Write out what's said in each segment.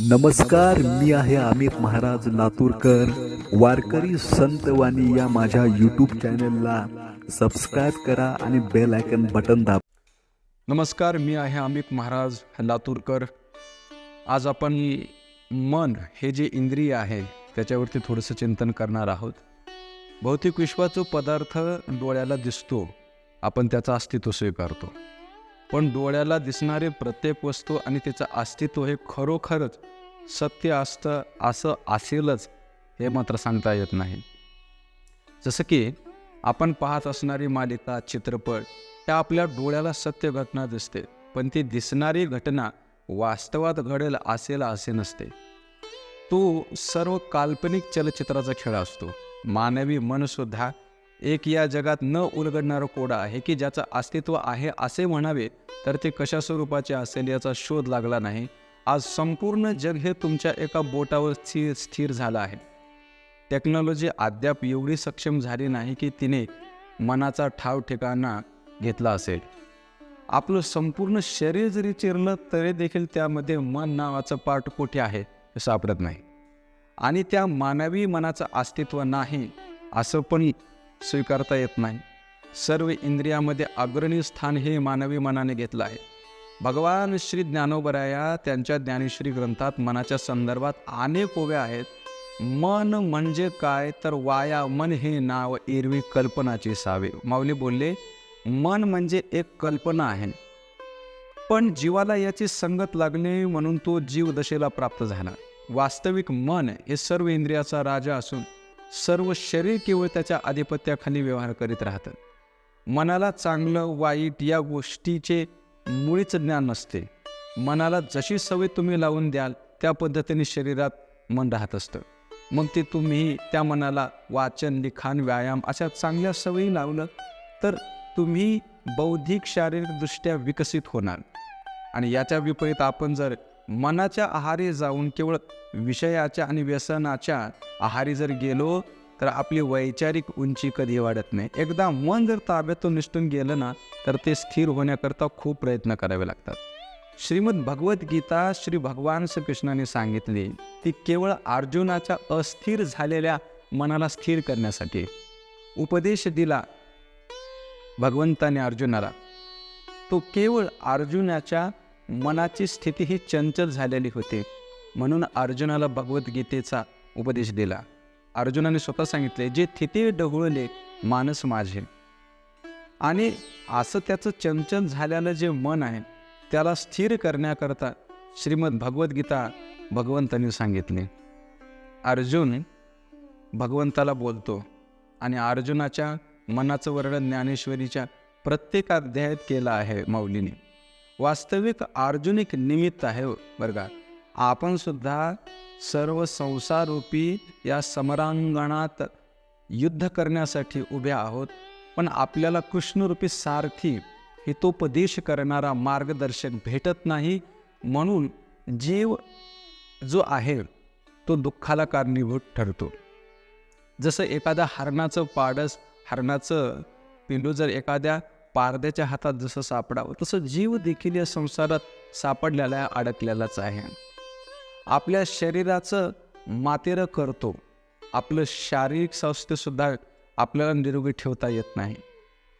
नमस्कार मी आहे अमित महाराज लातूरकर वारकरी संतवाणी या माझ्या यूट्यूब चॅनलला सबस्क्राईब करा आणि बेल आयकन बटन दाब नमस्कार मी आहे अमित महाराज लातूरकर आज आपण मन हे जे इंद्रिय आहे त्याच्यावरती थोडंसं चिंतन करणार आहोत. भौतिक विश्वाचा पदार्थ डोळ्याला दिसतो आपण त्याचं अस्तित्व स्वीकारतो. पण डोळ्याला दिसणारे प्रत्येक वस्तू आणि तिचं अस्तित्व हे खरोखरच सत्य असतं असं असेलच हे मात्र सांगता येत नाही. जसं की आपण पाहत असणारी मालिका चित्रपट त्या आपल्या डोळ्याला सत्य घटना दिसते पण ती दिसणारी घटना वास्तवात घडेल असेल असे नसते. तो सर्व काल्पनिक चलचित्राचा खेळ असतो. मानवी मनसुद्धा एक या जगात न उलगडणारं कोडा आहे की ज्याचं अस्तित्व आहे असे म्हणावे तर ते कशा स्वरूपाचे असेल याचा शोध लागला नाही. आज संपूर्ण जग हे तुमच्या एका बोटावर स्थिर स्थिर झालं आहे. टेक्नॉलॉजी अद्याप एवढी सक्षम झाली नाही की तिने मनाचा ठाव ठिकाणा घेतला असेल. आपलं संपूर्ण शरीर जरी चिरलं तरी देखील त्यामध्ये मन नावाचं पार्ट कुठे आहे हे सापडत नाही. आणि त्या मानवी मनाचं अस्तित्व नाही असं पण स्वीकारता येत नाही. सर्व इंद्रियामध्ये अग्रणी स्थान हे मानवी मनाने घेतलं आहे. भगवान श्री ज्ञानोबराया त्यांच्या ज्ञानेश्वरी ग्रंथात मनाच्या संदर्भात अनेक ओव्या आहेत. मन म्हणजे काय? तर वाया मन हे नाव एरवी कल्पनाचे सावे. माऊली बोलले मन म्हणजे एक कल्पना आहे. पण जीवाला याची संगत लागणे म्हणून तो जीव दशेला प्राप्त झाला. वास्तविक मन हे सर्व इंद्रियाचा राजा असून सर्व शरीर केवळ त्याच्या आधिपत्याखाली व्यवहार करीत राहतं. मनाला चांगलं वाईट या गोष्टीचे मुळीच ज्ञान नसते. मनाला जशी सवय तुम्ही लावून द्याल त्या पद्धतीने शरीरात मन राहत असतं. मग ते तुम्ही त्या मनाला वाचन लिखाण व्यायाम अशा चांगल्या सवयी लावलं तर तुम्ही बौद्धिक शारीरिकदृष्ट्या विकसित होणार. आणि याच्या विपरीत आपण जर मनाच्या आहारी जाऊन केवळ विषयाच्या आणि व्यसनाच्या आहारी जर गेलो तर आपली वैचारिक उंची कधी वाढत नाही. एकदा मन जर ताब्यातून निष्ठून गेलं ना तर ते स्थिर होण्याकरता खूप प्रयत्न करावे लागतात. श्रीमद भगवद्गीता श्री भगवान श्रीकृष्णाने सांगितली ती केवळ अर्जुनाच्या अस्थिर झालेल्या मनाला स्थिर करण्यासाठी. उपदेश दिला भगवंताने अर्जुनाला. तो केवळ अर्जुनाच्या मनाची स्थिती ही चंचल झालेली होती. म्हणून अर्जुनाला भगवद्गीतेचा उपदेश दिला. अर्जुनाने स्वतः सांगितले जे थिते ढवळले मानस माझे. आणि असं त्याचं चंचल झालेलं जे मन आहे त्याला स्थिर करण्याकरता श्रीमद भगवद्गीता भगवंतांनी सांगितले. अर्जुन भगवंताला बोलतो आणि अर्जुनाच्या मनाचं वर्णन ज्ञानेश्वरीच्या प्रत्येक अध्यायात केलं आहे माऊलीने. वास्तविक अर्जुनिक निमित्त आहे हो, बरं का. आपण सुद्धा सर्व संसारूपी या समरांगणात युद्ध करण्यासाठी उभे आहोत पण आपल्याला कृष्णरूपी सारथी हितोपदेश करणारा मार्गदर्शक भेटत नाही म्हणून जीव जो आहे तो दुःखाला कारणीभूत ठरतो. जसं एखाद्या हरणाचं पाडस हरणाचं पिंडू जर एखाद्या पारद्याच्या हातात जसं सापडावं तसं जीव देखील या संसारात सापडलेला आहे अडकलेलाच आहे. आपल्या शरीराचं मातेरं करतो. आपलं शारीरिक स्वास्थ्यसुद्धा आपल्याला निरोगी ठेवता येत नाही.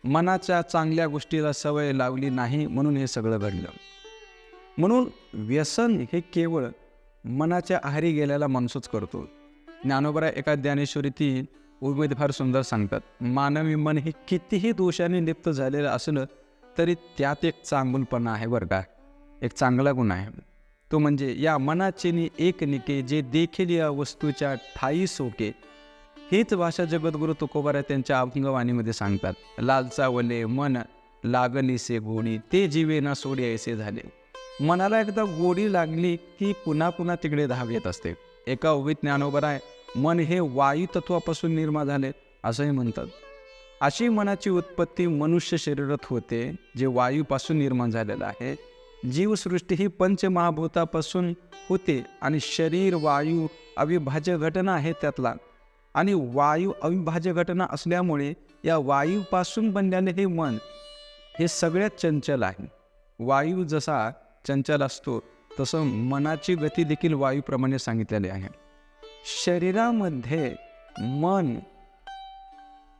मनाच्या चांगल्या गोष्टीला सवय लावली नाही म्हणून हे सगळं घडलं. म्हणून व्यसन हे केवळ मनाच्या आहारी गेल्याला माणूसच करतो. ज्ञानोबरा एका ज्ञानेश्वरी ती उमेद फार सुंदर सांगतात. मानवी मन हे कितीही दोषाने लिप्त झालेलं असलं तरी त्यात एक चांगुलपणा आहे बरं का. एक चांगला गुण आहे. तो म्हणजे या मनाचे एक निके जे देखील या वस्तूच्या ठाई सोके हीच भाषा जगद्गुरु तुकोबारा त्यांच्या अभंगवाणीमध्ये सांगतात. लालचावले मन लागलीसे गोडी ते जीवे ना सोडी ऐसे झाले. मनाला एकदा गोडी लागली की पुन्हा पुन्हा तिकडे धाव येत असते. एका ओवीत ज्ञानोबर आहे मन हे वायू तत्वापासून निर्माण झाले असंही म्हणतात. अशी मनाची उत्पत्ती मनुष्य शरीरात होते जे वायूपासून निर्माण झालेलं आहे. जीवसृष्टी ही पंचमहाभूतापासून होते आणि शरीर वायू अविभाज्य घटना आहे त्यातला. आणि वायू अविभाज्य घटना असल्यामुळे या वायूपासून बनलेले हे मन हे सगळ्यात चंचल आहे. वायू जसा चंचल असतो तसं मनाची गती देखील वायूप्रमाणे सांगितलेली आहे. शरीरामध्ये मन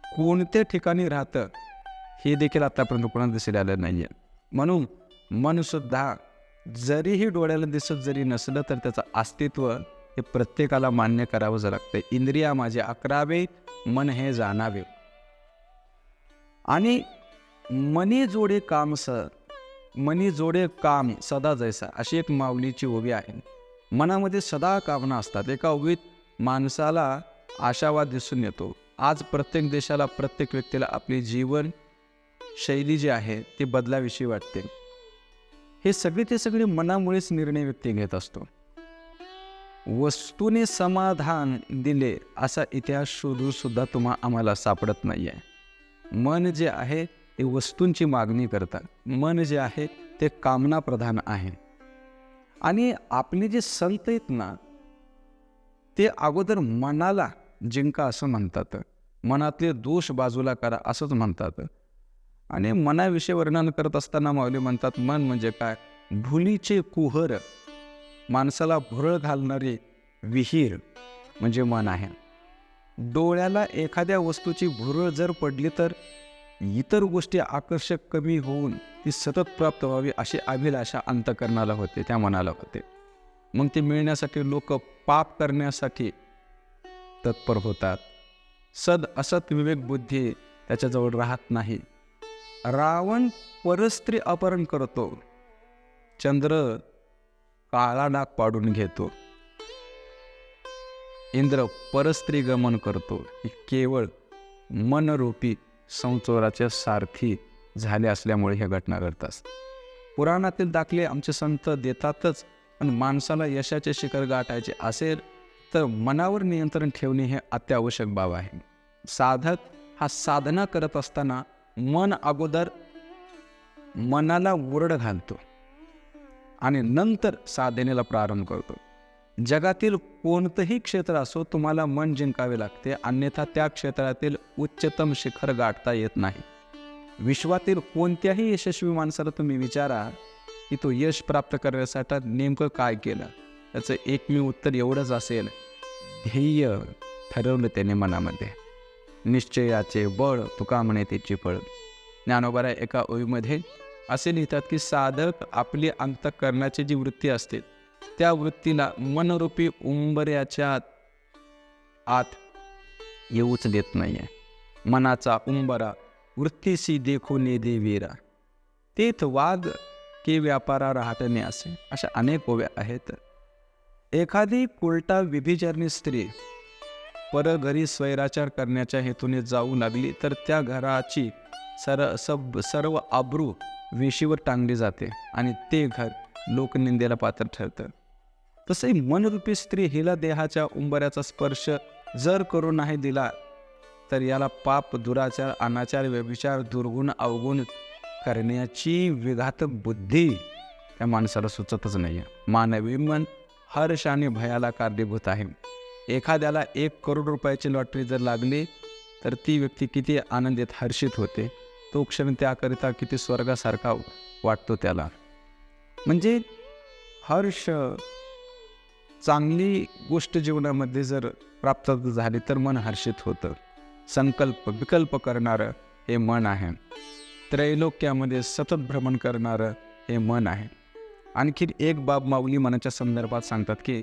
कोणत्या ठिकाणी राहतं हे देखील आतापर्यंत कोणाला दिसायला आलं नाही आहे म्हणून मनसुद्धा जरीही डोळ्याला दिसत जरी नसलं तर त्याचं अस्तित्व हे प्रत्येकाला मान्य करावंच लागतं इंद्रिया माझे अकरावे मन हे जाणावे. आणि मनी जोडे काम स मनी जोडे काम सदा जैसा अशी एक माऊलीची ओवी आहे. मनामध्ये सदा कामना असतात. एका ओवीत माणसाला आशावाद दिसून येतो. आज प्रत्येक देशाला प्रत्येक व्यक्तीला आपली जीवन शैली जी आहे ती बदलाविषयी वाटते. हे सगळे ते सगळे मनामुळेच निर्णय व्यक्ती घेत असतो. वस्तूने समाधान दिले असा इतिहास शोधून सुद्धा तुम्हा आम्हाला सापडत नाही आहे मन जे आहे ते वस्तूंची मागणी करतात. मन जे आहे ते कामना प्रधान आहे. आणि आपले जे संत आहेत ना ते अगोदर मनाला जिंका असं म्हणतात. मनातले दोष बाजूला करा असंच म्हणतात. आणि मनाविषयी वर्णन करत असताना माऊली म्हणतात मन म्हणजे काय? भुलीचे कुहर माणसाला भुरळ घालणारे विहीर म्हणजे मन आहे. डोळ्याला एखाद्या वस्तूची भुरळ जर पडली तर इतर गोष्टी आकर्षक कमी होऊन ती सतत प्राप्त व्हावी अशी अभिलाषा अंतकरणाला होते त्या मनाला होते. मग ते मिळण्यासाठी लोक पाप करण्यासाठी तत्पर होतात. सद असत विवेक बुद्धी त्याच्याजवळ राहत नाही. रावण परस्त्री अपहरण करतो. चंद्र काळा डाग पाडून घेतो. इंद्र परस्त्री गमन करतो. ही केवळ मनरूपी संचोराच्या सारथी झाले असल्यामुळे ह्या घटना घडतात. पुराणातील दाखले आमचे संत देतातच पण माणसाला यशाचे शिखर गाठायचे असेल तर मनावर नियंत्रण ठेवणे हे अत्यावश्यक बाब आहे. साधक हा साधना करत असताना मन अगोदर मनाला वरड घालतो आणि नंतर साधनेला प्रारंभ करतो. जगातील कोणतंही क्षेत्र असो तुम्हाला मन जिंकावे लागते अन्यथा त्या क्षेत्रातील उच्चतम शिखर गाठता येत नाही. विश्वातील कोणत्याही यशस्वी माणसाला तुम्ही विचारा की तो यश प्राप्त करण्यासाठी नेमकं काय केलं? त्याचं एकमेव उत्तर एवढंच असेल. ध्येय ठरवलं त्याने मनामध्ये. निश्चयाचे बळ तुका म्हणे त्याची फळ. ज्ञानोबारा एका ओळीमध्ये असे लिहितात की साधक आपली अंतकरणाची जी वृत्ती असते त्या वृत्तीला मनरूपी उंबऱ्याच्या आत येऊच देत नाही आहे मनाचा उंबरा वृत्तीशी देखो ने देवीरा तेथ वाद के व्यापारा राहटणे असे अशा अनेक ओव्या आहेत. एखादी कोलटा विभिचारणी स्त्री पर घरी स्वैराचार करण्याच्या हेतूने जाऊ लागली तर त्या घराची सर सब सर्व आब्रू वेशीवर टांगली जाते आणि ते घर लोकनिंदेला पात्र ठरतं. तसे मनरूपी स्त्री हिला देहाच्या उंबऱ्याचा स्पर्श जर करू नाही दिला तर याला पाप दुराचार अनाचार व्यभिचार दुर्गुण अवगुण करण्याची विघातक बुद्धी त्या माणसाला सुचतच नाही आहे मानवी मन हर्ष आणि भयाला कारणीभूत आहे. एखाद्याला एक करोड रुपयाची लॉटरी जर लागली तर ती व्यक्ती किती आनंदित हर्षित होते. तो क्षण त्याकरिता किती स्वर्गासारखा वाटतो त्याला. म्हणजे हर्ष चांगली गोष्ट जीवनामध्ये जर प्राप्त झाली तर मन हर्षित होतं. संकल्प विकल्प करणारं हे मन आहे. त्रैलोक्यामध्ये सतत भ्रमण करणारं हे मन आहे. आणखी एक बाब माऊली मनाच्या संदर्भात सांगतात की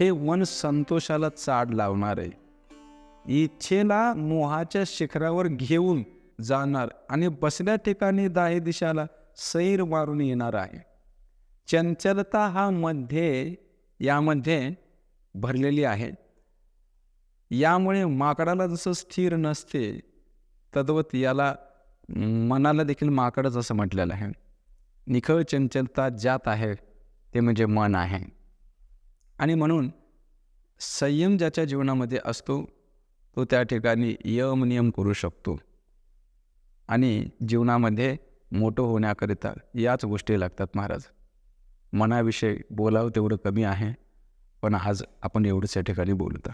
हे मन संतोषाला चाड लावणार आहे इच्छेला मोहाच्या शिखरावर घेऊन जाणार आणि बसल्या ठिकाणी दाहे दिशाला सैर मारून येणार आहे. चंचलता हा मध्ये यामध्ये भरलेली आहे. यामुळे माकडाला जसं स्थिर नसते तद्वत याला मनाला देखील माकडच असं म्हटलेलं आहे. निखळ चंचलता ज्यात आहे ते म्हणजे मन आहे. आणि म्हणून संयम ज्याच्या जीवनामध्ये असतो तो त्या ठिकाणी यम नियम करू शकतो. आणि जीवनामध्ये मोठं होण्याकरिता याच गोष्टी लागतात महाराज. मनाविषयी बोलावं तेवढं कमी आहे पण आज आपण एवढंच या ठिकाणी बोलत